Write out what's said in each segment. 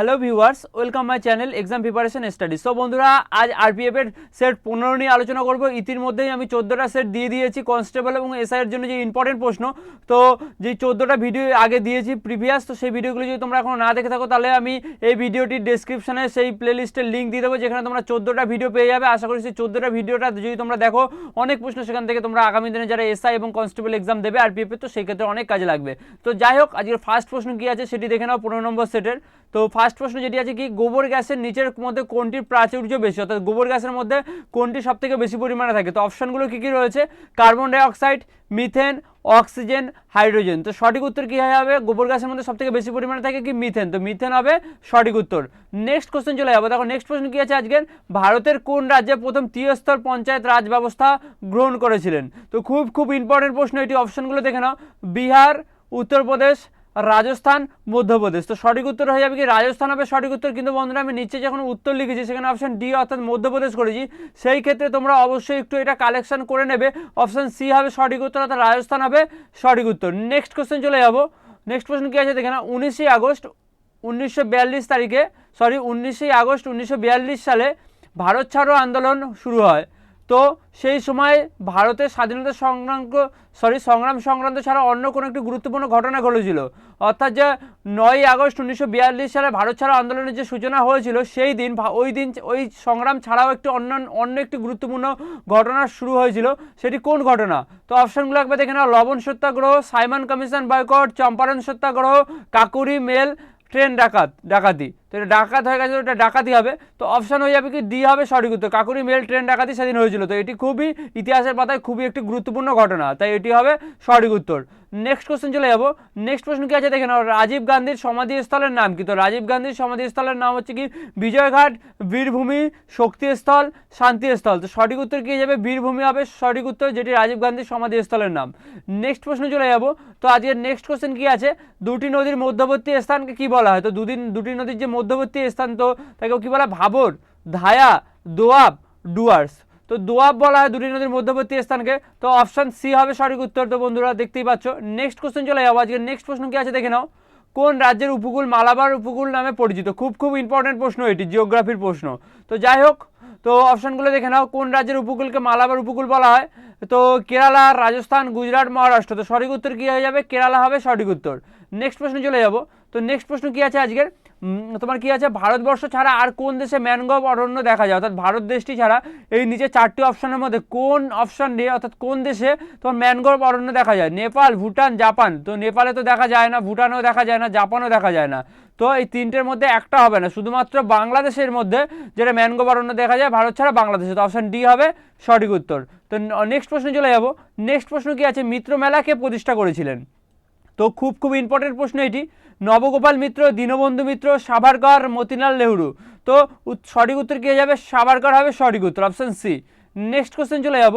Hello viewers welcome my channel exam preparation study so বন্ধুরা, আজ RPF এর set পনেরো নিয়ে আলোচনা করব। ইতিমধ্যেই আমি চোদ্দোটা সেট দিয়ে দিয়েছি কনস্টেবল এবং এসআই এর জন্য যে ইম্পর্টেন্ট প্রশ্ন। তো, যে চোদ্দোটা ভিডিও আগে দিয়েছি প্রিভিয়াস তো সেই ভিডিওগুলো যদি তোমরা এখনও না দেখে থাকো, তাহলে আমি এই ভিডিওটির ডেসক্রিপশনে সেই প্লেলিস্টের লিঙ্ক দিয়ে দেবো, যেখানে তোমরা চোদ্দোটা ভিডিও পেয়ে যাবে। আশা করি সেই চোদ্দোটা ভিডিওটা যদি তোমরা দেখো, অনেক প্রশ্ন সেখান থেকে তোমরা আগামী দিনে যারা এসআই এবং কনস্টেবল এক্সাম দেবে আরপিএফ তো সেই ক্ষেত্রে অনেক কাজে লাগবে। তো যাই হোক, আজকের ফার্স্ট প্রশ্ন কি আছে সেটি দেখে নাও, পনেরো নম্বর সেটের তো ফার্স্ট প্রশ্ন যেটি আছে কি, গোবর গ্যাসের নিচের মধ্যে কোনটির প্রাচুর্য বেশি? অর্থাৎ গোবর গ্যাসের মধ্যে কোনটি সব থেকে বেশি পরিমাণে থাকে? তো অপশানগুলো কী কী রয়েছে? Carbon dioxide methane, oxygen, hydrogen. তো সঠিক উত্তর কী হবে? গোবর গ্যাসের মধ্যে সব থেকে বেশি পরিমাণে থাকে কি? মিথেন। তো মিথেন হবে সঠিক উত্তর। নেক্সট কোশ্চেন চলে যাব। দেখো নেক্সট প্রশ্ন কী আছে আজকের? ভারতের কোন রাজ্যে প্রথম ত্রিস্তর পঞ্চায়েত রাজ ব্যবস্থা গ্রহণ করেছিলেন? তো খুব খুব ইম্পর্টেন্ট প্রশ্ন এটি। অপশানগুলো দেখে নাও। বিহার, উত্তরপ্রদেশ রাজস্থান, মধ্যপ্রদেশ। তো সঠিক উত্তর হয়ে যাবে কি? রাজস্থান হবে সঠিক উত্তর। কিন্তু বন্ধুরা, আমি নিচে যখন উত্তর লিখেছি, সেখানে অপশন ডি অর্থাৎ মধ্যপ্রদেশ করেছি, সেই ক্ষেত্রে তোমরা অবশ্যই একটু এটা কালেকশন করে নেবে। অপশান সি হবে সঠিক উত্তর, অর্থাৎ রাজস্থান হবে সঠিক উত্তর। নেক্সট কোশ্চেন চলে যাব। নেক্সট কোশ্চেন কী আছে? দেখে না উনিশে আগস্ট উনিশশো বিয়াল্লিশ তারিখে সরি উনিশে আগস্ট উনিশশো বিয়াল্লিশ সালে ভারত ছাড়ো আন্দোলন শুরু হয়। তো সেই সময় ভারতের স্বাধীনতা সংক্রান্ত সরি সংগ্রাম সংক্রান্ত ছাড়া অন্য কোনো একটি গুরুত্বপূর্ণ ঘটনা ঘটেছিল। অর্থাৎ যে নয় আগস্ট উনিশশো বিয়াল্লিশ সালে ভারত ছাড়া আন্দোলনের যে সূচনা হয়েছিল, সেই দিন ওই দিন ওই সংগ্রাম ছাড়াও একটি অন্য অন্য একটি গুরুত্বপূর্ণ ঘটনা শুরু হয়েছিল। সেটি কোন ঘটনা? তো অপশানগুলো একবার দেখে নাও। লবণ সত্যাগ্রহ, সাইমন কমিশন বয়কট চম্পারণ সত্যাগ্রহ, কাকুরি মেল ট্রেন ডাকাত, ডাকাতি। তো এটা ডাকাত হয়ে গেছে ওটা ডাকাতি হবে। তো অপশান হয়ে যাবে কি ডি হবে সঠিক উত্তর। কাকুরি মেল ট্রেন ডাকাতি সেদিন হয়েছিল। তো এটি খুবই ইতিহাসের পাতায় খুবই একটি গুরুত্বপূর্ণ ঘটনা। তাই এটি হবে সঠিক উত্তর। নেক্সট কোশ্চেন চলে যাব। নেক্সট প্রশ্ন কি আছে দেখে নাও। রাজীব গান্ধীর সমাধিস্থলের নাম কি? তো রাজীব গান্ধীর সমাধিস্থলের নাম হচ্ছে কি? বিজয়ঘাট, বীরভূমি, শক্তিস্থল, শান্তিস্থল। তো সঠিক উত্তর কি যাবে? বীরভূমি হবে। সঠিক উত্তর যেটি রাজীব গান্ধীর সমাধিস্থলের নাম। নেক্সট প্রশ্ন চলে যাব। তো আজকের নেক্সট কোশ্চেন কি আছে? দুটি নদীর মধ্যবর্তী স্থানকে কি বলা হয়? তো দুদিন, দুটি নদীর যে মধ্যবর্তী স্থান, তো তাকে কি বলা? ভাবর, ধায়া, দোয়াব, ডুয়ার্স। তো দোয়াব বলা হয় দুটি নদীর মধ্যবর্তী স্থানকে। তো অপশন সি হবে সঠিক উত্তর। তো বন্ধুরা, দেখতেই পাচ্ছ নেক্সট কোশ্চেন চলে যাব। আজকে নেক্সট প্রশ্ন কি আছে দেখে নাও। কোন রাজ্যের উপকূল মালাবার উপকূল নামে পরিচিত? খুব খুব ইম্পর্টেন্ট প্রশ্ন এটি জিওগ্রাফির প্রশ্ন। তো যাই হোক, তো অপশনগুলো দেখে নাও। কোন রাজ্যের উপকূলকে মালাবার উপকূল বলা হয়? তো কেরালা, রাজস্থান, গুজরাট, মহারাষ্ট্র। তো সঠিক উত্তর কী হয়ে যাবে? কেরালা হবে সঠিক উত্তর। নেক্সট প্রশ্ন চলে যাব। তো নেক্সট প্রশ্ন কি আছে আজকের? তোমার কি আছে? ভারতবর্ষ ছাড়া আর কোন দেশে ম্যানগ্রোভ অরণ্য দেখা যায়? অর্থাৎ ভারত দেশটি ছাড়া এই নিচে চারটি অপশনের মধ্যে কোন অপশন দিয়ে, অর্থাৎ কোন দেশে তোমার ম্যানগ্রোভ অরণ্য দেখা যায়? নেপাল, ভুটান, জাপান। তো নেপালে তো দেখা যায় না, ভুটানেও দেখা যায় না, জাপানও দেখা যায় না। তো এই তিনটের মধ্যে একটা হবে না। শুধুমাত্র বাংলাদেশের মধ্যে যেটা ম্যানগ্রোভ অরণ্য দেখা যায়, ভারত ছাড়া বাংলাদেশে। তো অপশন ডি হবে সঠিক উত্তর। তো নেক্সট প্রশ্নে চলে যাব। নেক্সট প্রশ্ন কি আছে? মিত্র মেলা কে প্রতিষ্ঠা করেছিলেন। তো খুব খুব ইম্পর্টেন্ট প্রশ্ন এটি। নবগোপাল মিত্র, দীনবন্ধু মিত্র, সাভারকর, মতিলাল নেহরু। তো সঠিক উত্তর কি যাবে? সাভারকর হবে সঠিক উত্তর অপশন সি নেক্সট কোশ্চেন চলে যাব।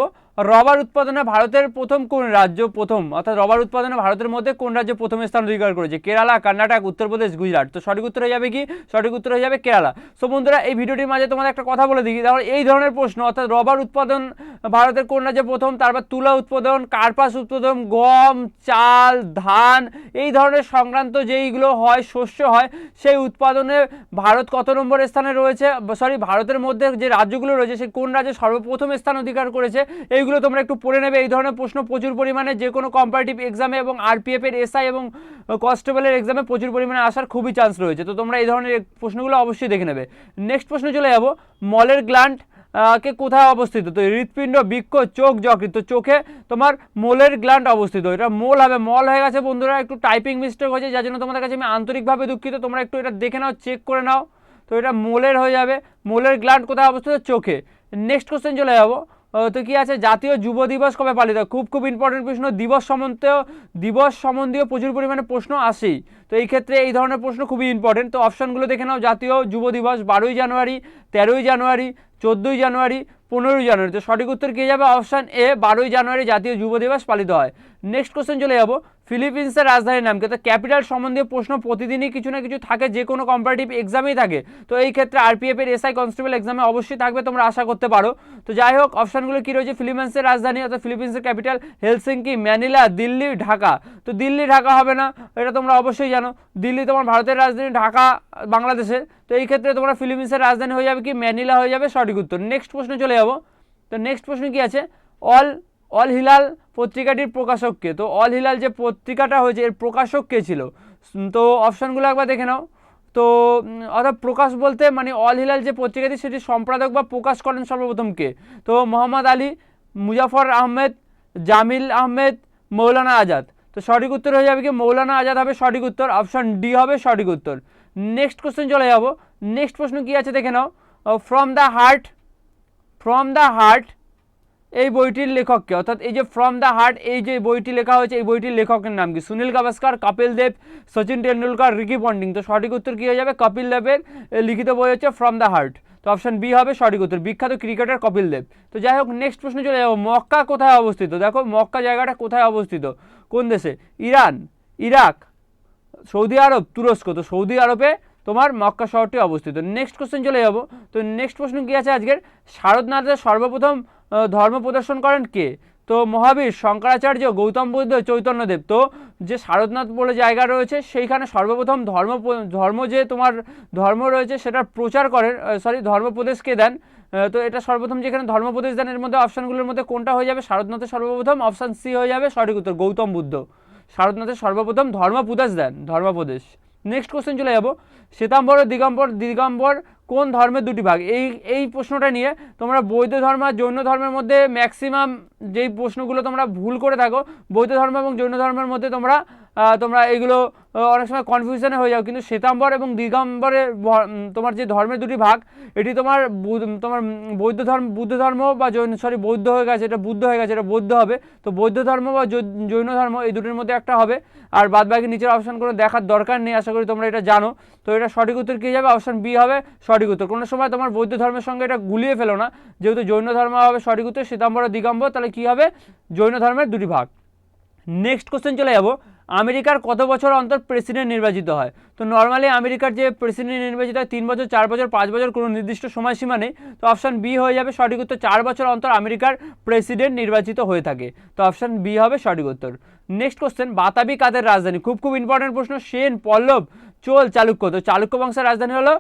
রবার উৎপাদনে ভারতের প্রথম কোন রাজ্য প্রথম? অর্থাৎ রবার উৎপাদনে ভারতের মধ্যে কোন রাজ্য প্রথম স্থান অধিকার করেছে? কেরালা, কর্ণাটক, উত্তরপ্রদেশ, গুজরাট। তো সঠিক উত্তর হয়ে যাবে কি? সঠিক উত্তর হয়ে যাবে কেরালা। সো বন্ধুরা, এই ভিডিওটির মাঝে তোমাদের একটা কথা বলে দিই। তাহলে এই ধরনের প্রশ্ন, অর্থাৎ রবার উৎপাদন ভারতের কোন রাজ্যে প্রথম তারপর তুলা উৎপাদন কার্পাস উৎপাদন গম চাল ধান এই ধরনের সংক্রান্ত যেইগুলো হয় শস্য হয় সেই উৎপাদনে ভারত কত নম্বর স্থানে রয়েছে? সরি ভারতের মধ্যে যে রাজ্যগুলো রয়েছে সে কোন রাজ্যে সর্বপ্রথম স্থান অধিকার করেছে? এইগুলো তোমরা একটু পড়ে নেবে। এই ধরনের প্রশ্ন প্রচুর পরিমাণে যে কোনো কম্পারেটিভ এক্সামে এবং আরপিএফ এর এসআই এবং কনস্টেবলের এক্সামে প্রচুর পরিমাণে আসার খুবই চান্স রয়েছে। তো তোমরা এই ধরনের প্রশ্নগুলো অবশ্যই দেখে নেবে। নেক্সট প্রশ্ন চলে যাব। মলের আহ, কে কোথায় অবস্থিত? তো হৃৎপিণ্ড বৃক্ষ চোখ যকৃত তো চোখে তোমার মোলের গ্ল্যান্ড অবস্থিত। এটা মোল হবে, মল হয়ে গেছে বন্ধুরা, একটু টাইপিং মিস্টেক হয়েছে, যার জন্য তোমাদের কাছে আমি আন্তরিকভাবে দুঃখিত। তোমরা একটু এটা দেখে নাও চেক করে নাও। তো এটা মোলের হয়ে যাবে, মোলের গ্ল্যান্ড কোথায় অবস্থিত? চোখে। নেক্সট কোশ্চেন চলে যাব। তো কি আছে? জাতীয় যুব দিবস কবে পালিত? খুব খুব ইম্পর্টেন্ট প্রশ্ন। দিবস সম্বন্ধীয় দিবস সম্বন্ধীয় প্রচুর পরিমাণে প্রশ্ন আসেই। তো এই ক্ষেত্রে এই ধরনের প্রশ্ন খুবই ইম্পর্টেন্ট তো অপশানগুলো দেখে নাও। জাতীয় যুব দিবস বারোই জানুয়ারি, তেরোই জানুয়ারি, চোদ্দোই জানুয়ারি, পনেরোই জানুয়ারি। তো সঠিক উত্তর কে যাবে? অপশান এ বারোই জানুয়ারি জাতীয় যুব দিবস পালিত হয়। নেক্সট কোশ্চেন চলে যাব। ফিলিপিন্সের রাজধানীর নাম কি তো ক্যাপিটাল সম্বন্ধীয় প্রশ্ন প্রতিদিনই কিছু না কিছু থাকে, যে কোনো কম্পারেটিভ এক্সামেই থাকে। তো এই ক্ষেত্রে আরপিএফ এর এসআই কনস্টেবল এক্সামে অবশ্যই থাকবে, তোমরা আশা করতে পারো। তো যাই হোক অপশনগুলো কি রয়েছে? ফিলিপিন্সের রাজধানী, অর্থাৎ ফিলিপিন্সের capital Helsinki Manila Delhi Dhaka তো দিল্লি ঢাকা হবে না, এটা তোমরা অবশ্যই জানো। দিল্লি তোমার ভারতের রাজধানী ঢাকা বাংলাদেশের। তো এই ক্ষেত্রে তোমরা ফিলিপিন্সের রাজধানী হয়ে যাবে কি? ম্যানিলা হয়ে যাবে, সঠিক উত্তর। নেক্সট প্রশ্নে চলে যাব। তো নেক্সট প্রশ্ন কি আছে? অল অল হিলাল পত্রিকাটির প্রকাশক কে? তো অল হিলাল যে পত্রিকাটা হয়েছে, এর প্রকাশক কে ছিল? তো অপশানগুলো একবার দেখে নাও। তো অর্থাৎ প্রকাশ বলতে মানে অল হিলাল যে পত্রিকাটি, সেটি সম্পাদক বা প্রকাশ করেন সর্বপ্রথম কে? তো মোহাম্মদ আলী, মুজাফর আহমেদ, জামিল আহমেদ, মৌলানা আজাদ। তো সঠিক উত্তর হয়ে যাবে কি? মৌলানা আজাদ হবে সঠিক উত্তর অপশান ডি হবে সঠিক উত্তর। নেক্সট কোশ্চেন চলে যাব। নেক্সট প্রশ্ন কি আছে দেখে নাও। From the heart from the heart এই বইটির লেখককে অর্থাৎ এই যে ফ্রম দ্য হার্ট এই যে বইটি লেখা হয়েছে, এই বইটির লেখকের নাম কি? Sunil Gavaskar, Kapil Dev, Sachin Tendulkar Ricky Ponting. তো সঠিক উত্তর কী হয়ে যাবে? কপিল দেবের লিখিত বই হচ্ছে ফ্রম দ্য হার্ট তো অপশন বি হবে সঠিক উত্তর, বিখ্যাত ক্রিকেটার কপিল দেব। তো যাই হোক নেক্সট প্রশ্ন চলে যাব। মক্কা কোথায় অবস্থিত? দেখো, মক্কা জায়গাটা কোথায় অবস্থিত? কোন দেশে? ইরান, ইরাক, সৌদি আরব, তুরস্ক। তো সৌদি আরবে তোমার মক্কা শহরটি অবস্থিত। নেক্সট কোশ্চেন চলে যাব। তো নেক্সট প্রশ্ন কী আছে আজকের? শারদনাথের সর্বপ্রথম ধর্ম প্রদর্শন করেন কে? তো মহাবীর, শঙ্করাচার্য, গৌতম বুদ্ধ চৈতন্যদেব তো যে শারদনাথ বলে জায়গা রয়েছে, সেইখানে সর্বপ্রথম ধর্ম ধর্ম যে তোমার ধর্ম রয়েছে, সেটা প্রচার করেন সরি ধর্মপ্রদেশকে দেন? তো এটা সর্বপ্রথম যেখানে ধর্মপ্রদেশ দেন, এর মধ্যে অপশানগুলোর মধ্যে কোনটা হয়ে যাবে? শারদনাথের সর্বপ্রথম অপশান সি হয়ে যাবে, সঠিক উত্তর, গৌতম বুদ্ধ। শারদনাথের সর্বপ্রথম ধর্মপ্রদেশ দেন ধর্মপ্রদেশ নেক্সট কোশ্চেন চলে যাব। শ্বেতাম্বর ও দিগম্বর দিগম্বর কোন ধর্মের দুটি ভাগ? এই এই প্রশ্নটা নিয়ে তোমরা বৌদ্ধ ধর্ম আর জৈন ধর্মের মধ্যে ম্যাক্সিমাম যেই প্রশ্নগুলো তোমরা ভুল করে থাকো, বৌদ্ধ ধর্ম এবং জৈন ধর্মের মধ্যে তোমরা তোমরা এগুলো অনেক সময় কনফিউশনে হয়ে যাও। কিন্তু শ্বেতাম্বর এবং দিগম্বরের তোমার যে ধর্মের দুটি ভাগ, এটি তোমার তোমার বৌদ্ধ ধর্ম বুদ্ধ ধর্ম বা জৈন সরি বৌদ্ধ হয়ে গেছে, এটা বুদ্ধ হয়ে গেছে, এটা বৌদ্ধ হবে। তো বৌদ্ধ ধর্ম বা জৈন ধর্ম এই দুটির মধ্যে একটা হবে। আর বাদ বাকি নিচের কোনো দেখার দরকার নেই, আশা করি তোমরা এটা জানো। তো এটা সঠিক উত্তর কী যাবে? অপশান বি হবে সঠিক উত্তর। কোনো সময় তোমার বৌদ্ধ ধর্মের সঙ্গে এটা গুলিয়ে ফেলো না। যেহেতু জৈন ধর্ম হবে সঠিক উত্তর, শ্বেতাম্বর দিগম্বর, তাহলে কী হবে? জৈন ধর্মের দুটি ভাগ। নেক্সট কোশ্চেন চলে যাব। আমেরিকার কত বছর অন্তর প্রেসিডেন্ট নির্বাচিত হয়? তো নর্মালি আমেরিকার যে প্রেসিডেন্ট নির্বাচিত হয়, তিন বছর, চার বছর, পাঁচ বছর কোনো নির্দিষ্ট সময়সীমা নেই। তো অপশান বি হয়ে যাবে সঠিক উত্তর, চার বছর অন্তর আমেরিকার প্রেসিডেন্ট নির্বাচিত হয়ে থাকে। তো অপশান বি হবে সঠিক উত্তর। নেক্সট কোশ্চেন বাতাবি কাদের রাজধানী? খুব খুব ইম্পর্টেন্ট প্রশ্ন, সেন, পল্লব, চোল, চালুক্য। তো চালুক্য বংশের রাজধানী হলো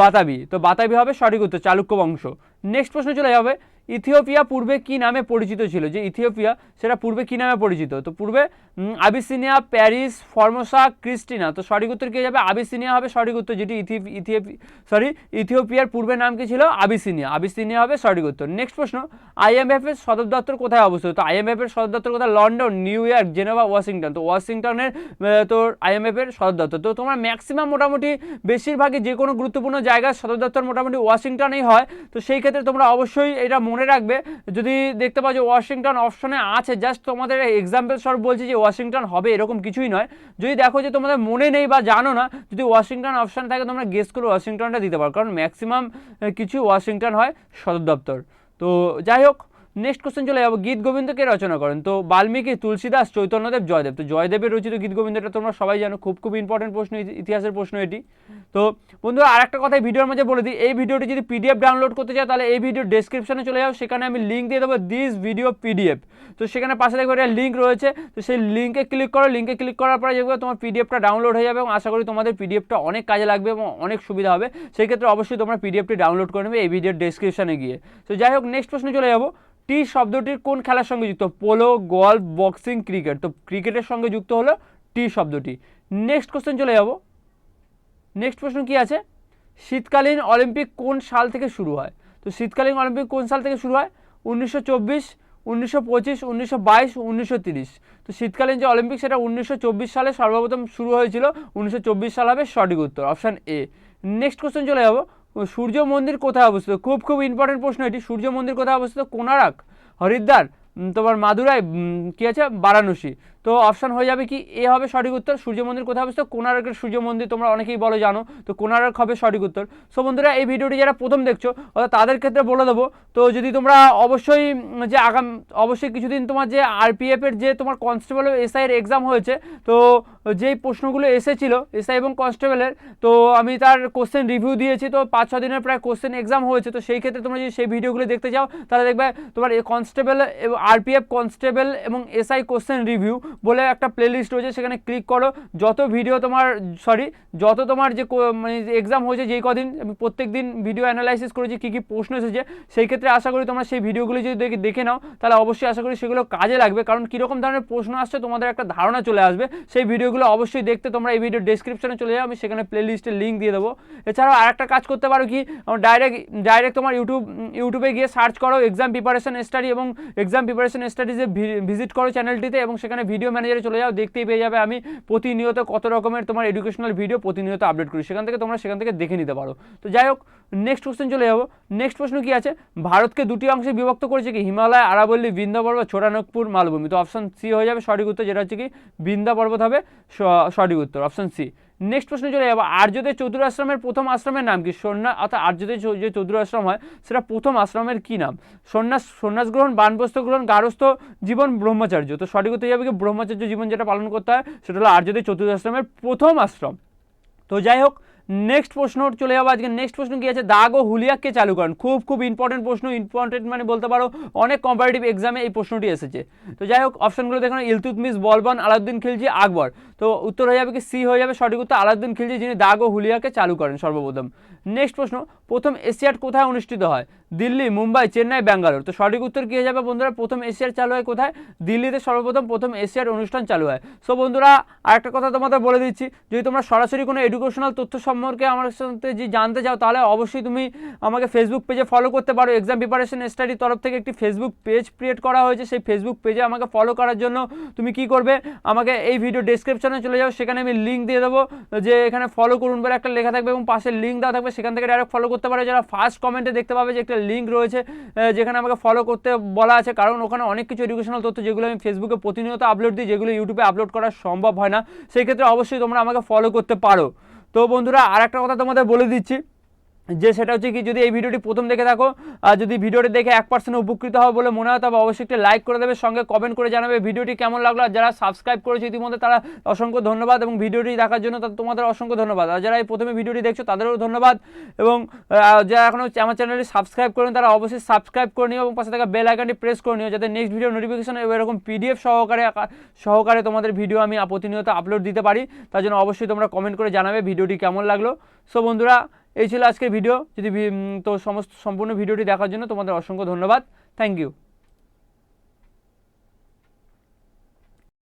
বাতাবি। তো বাতাবি হবে সঠিক উত্তর, চালুক্য বংশ। নেক্সট প্রশ্ন চলে যাবে ইথিওপিয়া পূর্বে কি নামে পরিচিত ছিল? যে ইথিওপিয়া, সেটা পূর্বে কি নামে পরিচিত? তো পূর্বে আবিসিনিয়া, প্যারিস, ফর্মোসা, ক্রিস্টিনা। তো সঠিক উত্তর কি যাবে? আবিসিনিয়া হবে সঠিক উত্তর, যেটি ইথিওপি সরি ইথিওপিয়ার পূর্বে নাম কি ছিল? আবিসিনিয়া। আবিসিনিয়া হবে সঠিক উত্তর। নেক্সট প্রশ্ন আইএমএফ এর সদর দপ্তর কোথায় অবস্থিত? তো আইএমএফ এর সদর দপ্তর কোথায়? London, New York, Geneva, Washington. তো ওয়াশিংটনের তোর আইএমএফ এর সদর দপ্তর। তো তোমার ম্যাক্সিমাম মোটামুটি বেশিরভাগই যে কোনো গুরুত্বপূর্ণ জায়গায় সদর দপ্তর মোটামুটি ওয়াশিংটনেই হয়। তো সেই ক্ষেত্রে তোমরা অবশ্যই এটা মনে রাখবে, যদি দেখতে পাও যে ওয়াশিংটন অপশনে আছে জাস্ট তোমাদের এক্সাম্পল স্বরূপ বলছি যে ওয়াশিংটন হবে এরকম কিছুই নয়। যদি দেখো যে তোমাদের মনে নেই বা জানো না, যদি ওয়াশিংটন অপশন থাকে, তোমরা গেস করে ওয়াশিংটনটা দিতে পারো। কারণ ম্যাক্সিমাম কিছু ওয়াশিংটন হয় সদর দপ্তর। তো যাই হোক নেক্সট কোশ্চেন চলে যাব, গীত গোবিন্দ কে রচনা করেন। তো বাল্মীকি, তুলসীদাস, চৈতন্যদেব, জয়দেব। তো জয়দেবের রচিত গীত গোবিন্দ এটা তোমরা সবাই জানো, খুব খুব ইম্পর্টেন্ট প্রশ্ন ইতিহাসের প্রশ্ন এটি। তো বন্ধুরা আর একটা কথা ভিডিওর মাঝে বলে দিই, এই ভিডিওটি যদি পিডিএফ ডাউনলোড করতে চাও, তাহলে এই ভিডিও ডেসক্রিপশনে চলে যাও, সেখানে আমি লিঙ্ক দিয়ে দেবো দিস ভিডিও পিডিএফ তো সেখানে পাশে দেখবে একটা লিঙ্ক রয়েছে, তো সেই লিঙ্কে ক্লিক করো লিঙ্কে ক্লিক করার পরে যেগুলো তোমার পিডিএফটা ডাউনলোড হয়ে যাবে এবং আশা করি তোমাদের পিডিএফটা অনেক কাজে লাগবে এবং অনেক সুবিধা হবে। সেই ক্ষেত্রে অবশ্যই তোমরা পিডিএফটি ডাউনলোড করে নেবে এই ভিডিওর ডেসক্রিপশনে গিয়ে। তো যাই হোক নেক্সট প্রশ্নে চলে যাব। টি শব্দটির কোন খেলার সঙ্গে যুক্ত? Polo, golf, boxing, cricket. তো ক্রিকেটের সঙ্গে যুক্ত হলো টি শব্দটি। নেক্সট কোশ্চেন চলে যাব। নেক্সট প্রশ্ন কি আছে? শীতকালীন অলিম্পিক কোন সাল থেকে শুরু হয়? তো শীতকালীন অলিম্পিক কোন সাল থেকে শুরু হয়? উনিশশো চব্বিশ, উনিশশো পঁচিশ, উনিশশো বাইশ, উনিশশো তিরিশ। তো শীতকালীন যে অলিম্পিক, সেটা উনিশশো চব্বিশ সালে সর্বপ্রথম শুরু হয়েছিল। উনিশশো চব্বিশ সাল হবে সঠিক উত্তর, অপশান এ। নেক্সট কোশ্চেন চলে যাব। সূর্য মন্দির কোথায় অবস্থিত? খুব খুব ইম্পর্টেন্ট প্রশ্ন এটি। সূর্য মন্দির কোথায় অবস্থিত? কোনারাক হরিদ্বার। তোমার মাদুরাই। কী আছে? বারাণসী। তো অপশান হয়ে যাবে কি? এ হবে সঠিক উত্তর, সূর্য মন্দির কোথায় অবস্থিত? কোনারকের সূর্য মন্দির তোমরা অনেকেই বলো জানো। তো কোনারক হবে সঠিক উত্তর। সো বন্ধুরা, এই ভিডিওটি যারা প্রথম দেখছ, অর্থাৎ তাদের ক্ষেত্রে বলে দেবো। তো যদি তোমরা অবশ্যই যে আগাম, অবশ্যই কিছুদিন তোমার যে আরপিএফ এর যে তোমার কনস্টেবল এসআই এর এক্সাম হয়েছে, তো যেই প্রশ্নগুলো এসেছিল এসআই এবং কনস্টেবলের তো আমি তার কোশ্চেন রিভিউ দিয়েছি। তো পাঁচ ছ দিনের প্রায় কোশ্চেন এক্সাম হয়েছে। তো সেই ক্ষেত্রে তোমরা যদি সেই ভিডিওগুলো দেখতে চাও তাহলে দেখবে তোমার কনস্টেবল এবং আরপিএফ কনস্টেবল এবং এসআই কোশ্চেন রিভিউ বলে একটা প্লেলিস্ট রয়েছে, সেখানে ক্লিক করো। যত ভিডিও তোমার সরি যত তোমার যে মানে এক্সাম হয়েছে যেই কদিন, আমি প্রত্যেক দিন ভিডিও অ্যানালাইসিস করেছি, কী কী প্রশ্ন এসেছে, সেই ক্ষেত্রে আশা করি তোমরা সেই ভিডিওগুলো যদি দেখে দেখে নাও, তাহলে অবশ্যই আশা করি সেগুলো কাজে লাগবে। কারণ কীরকম ধরনের প্রশ্ন আসছে, তোমাদের একটা ধারণা চলে আসবে। সেই ভিডিওগুলো অবশ্যই দেখতে তোমরা এই ভিডিও ডেসক্রিপশনে চলে যাও, আমি সেখানে প্লেলিস্টের লিঙ্ক দিয়ে দেবো। এছাড়াও আরেকটা কাজ করতে পারো কি ডাইরেক্ট ডাইরেক্ট তোমার ইউটিউব ইউটিউবে গিয়ে সার্চ করো এক্সাম প্রিপারেশন স্টাডি এবং এক্সাম প্রিপারেশন স্টাডিজে ভিজিট করো চ্যানেলটিতে এবং সেখানে ভিডিও ম্যানেজারে চলে যাও, দেখতেই পেয়ে যাবে আমি প্রতিনিয়ত কত রকমের তোমার এডুকেশনাল ভিডিও প্রতিনিয়ত আপডেট করি। সেখান থেকে তোমরা সেখান থেকে দেখে নিতে পারো। তো যাই হোক নেক্সট কোশ্চেন চলে যাব। নেক্সট প্রশ্ন কি আছে? ভারতকে দুটি অংশে বিভক্ত করেছে কি? হিমালয়, আরাবল্লী বৃন্দা পর্বত ছোটানাগপুর মালভূমি। তো অপশন সি হয়ে যাবে সঠিক উত্তর, যেটা হচ্ছে কি বৃন্দা পর্বত হবে সঠিক উত্তর অপশন সি নেক্সট প্রশ্ন চলে যাব। আর্যদের চতুর আশ্রমের প্রথম আশ্রমের নাম কি? সন্ন্যাস অর্থাৎ আর্যদের যে চতুর আশ্রম হয়, সেটা প্রথম আশ্রমের কি নাম? সন্ন্যাস সন্ন্যাস গ্রহণ বানবস্ত্র গ্রহণ গারস্থ জীবন, ব্রহ্মচার্য। তো সঠিক হতে যাবে কি? ব্রহ্মচার্য জীবন যেটা পালন করতে হয়, সেটা হলো আর্যদের চতুর আশ্রমের প্রথম আশ্রম। তো যাই হোক নেক্সট প্রশ্ন চলে যাব আজকে। নেক্সট প্রশ্ন কি আছে? দাগ ও হুলিয়াককে চালু করেন। খুব খুব ইম্পর্টেন্ট প্রশ্ন ইম্পর্টেন্ট মানে বলতে পারো অনেক কম্পারেটিভ এক্সামে এই প্রশ্নটি এসেছে। তো যাই হোক অপশনগুলো দেখুন। ইলতুতমিস বলবান, আলাউদ্দিন খিলজি, আকবর। তো উত্তর হয়ে যাবে কি? সি হয়ে যাবে। সঠিক উত্তর আলাউদ্দিন খিলজি, যিনি দাগ ও হুলিয়াকে চালু করেন সর্বপ্রথম। নেক্সট প্রশ্ন, প্রথম এশিয়াড কোথায় অনুষ্ঠিত হয়? দিল্লি, মুম্বাই, চেন্নাই, ব্যাঙ্গালোর। তো সঠিক উত্তর কী হয়ে যাবে বন্ধুরা? প্রথম এশিয়ার চালু হয় কোথায়? দিল্লিতে সর্বপ্রথম প্রথম এশিয়ার অনুষ্ঠান চালু হয়। সো বন্ধুরা, আরেকটা কথা তোমাদের বলে দিচ্ছি। যদি তোমরা সরাসরি কোনো এডুকেশনাল তথ্য সম্পর্কে আমার সাথে যে জানতে চাও, তাহলে অবশ্যই তুমি আমাকে ফেসবুক পেজে ফলো করতে পারো। এক্সাম প্রিপারেশন স্টাডির তরফ থেকে একটি ফেসবুক পেজ ক্রিয়েট করা হয়েছে। সেই ফেসবুক পেজে আমাকে ফলো করার জন্য তুমি কি করবে? আমাকে এই ভিডিও ডেসক্রিপশনে চলে যাও। সেখানে আমি লিঙ্ক দিয়ে দেবো যে এখানে ফলো করুন বলে একটা লেখা থাকবে এবং পাশে লিঙ্ক দেওয়া থাকবে। সেখান থেকে ডাইরেক্ট ফলো করতে পারো। যারা ফার্স্ট কমেন্টে দেখতে পাবে যে একটা লিঙ্ক রয়েছে যেখানে আমাকে ফলো করতে বলা আছে। কারণ ওখানে অনেক কিছু এডুকেশনাল তথ্য যেগুলো আমি ফেসবুকে প্রতিনিয়ত আপলোড দিই, যেগুলো ইউটিউবে আপলোড করা সম্ভব হয় না। সেই ক্ষেত্রে অবশ্যই তোমরা আমাকে ফলো করতে পারো। তো বন্ধুরা আর একটা কথা তোমাদের বলে দিচ্ছি। যে সেটা হচ্ছে কি, যদি এই ভিডিওটি প্রথম দেখে থাকো, আর যদি ভিডিওটি দেখে এক পার্সেন্ট উপকৃত হবে বলে মনে হয়, তবে অবশ্যই একটি লাইক করে দেবে, সঙ্গে কমেন্ট করে জানাবে ভিডিওটি কেমন লাগল, আর যারা সাবস্ক্রাইব করেছে ইতিমধ্যে তারা অসংখ্য ধন্যবাদ, এবং ভিডিওটি দেখার জন্য তোমাদের অসংখ্য ধন্যবাদ। আর যারা এই প্রথমে ভিডিওটি দেখছ, তাদেরও ধন্যবাদ, এবং যারা এখনও আমার চ্যানেলটি সাবস্ক্রাইব করেন, তারা অবশ্যই সাবস্ক্রাইব করে নিও, এবং পাশে থাকা বেল আইকনটি প্রেস করে নিও, যাতে নেক্সট ভিডিও নোটিফিকেশন এরকম পিডিএফ সহকারে সহকারে তোমাদের ভিডিও আমি প্রতিনিয়ত আপলোড দিতে পারি। তার জন্য অবশ্যই তোমরা কমেন্ট করে জানাবে ভিডিওটি কেমন লাগল। সো বন্ধুরা এই ছিল আজকের ভিডিও। যদি তো সমস্ত সম্পূর্ণ ভিডিওটি দেখার জন্য তোমাদের অসংখ্য ধন্যবাদ। Thank you